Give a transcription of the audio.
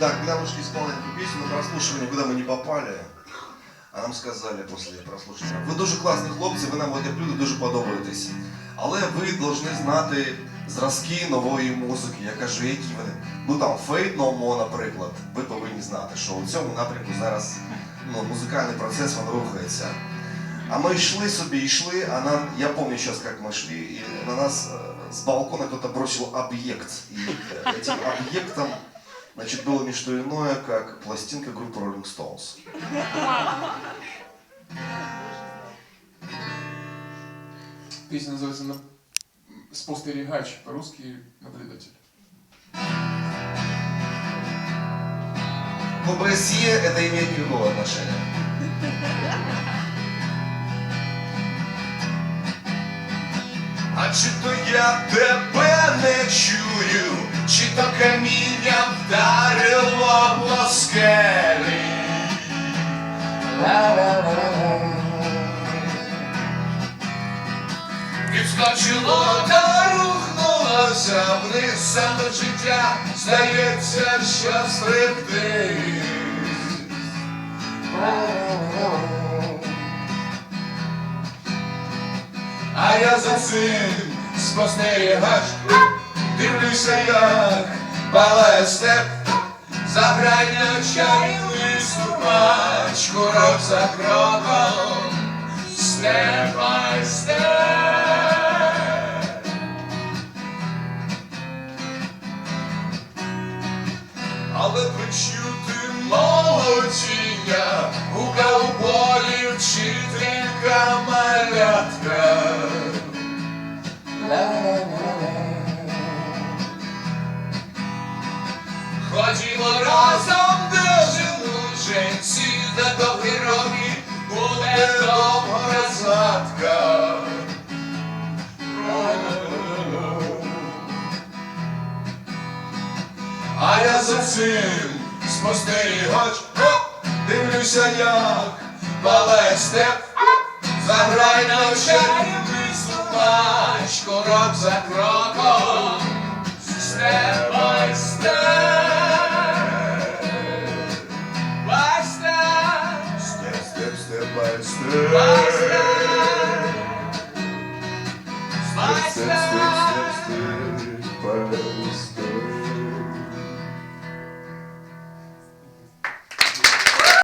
Да, когда вышли исполнять эту песню на прослушивание, куда мы не попали, а нам сказали после прослушивания, ви дуже класні хлопці, ви нам як люди дуже подобаєтесь. Але ви повинні знати зразки нової музики. Я кажу, які вони. Ну там Fate No More, наприклад. Ви повинні знати, що у цьому напрямку зараз ну, музикальний процес він рухається. А ми йшли собі, йшли, а нам, я помню сейчас, как мы шли, и на нас э, с балкона кто-то бросил объект. И э, этим объектом, значит, было не что иное, как пластинка группы Rolling Stones. Песня называется «На- «Спостерегач», по-русски «Наблюдатель». К ОБСЕ это имеет никакого отношения. А чи то я тебе не чую, Підскочило та рухнулося вниз саме життя, здається, що стриптиз. А я за цим спостерігач, дивлюся, як палає степ, за за кроком, step by step. Але почути молодіння А я за цим спостерігач, дивлюся, як балесте заграй на чарівний слухач, крок за кроком,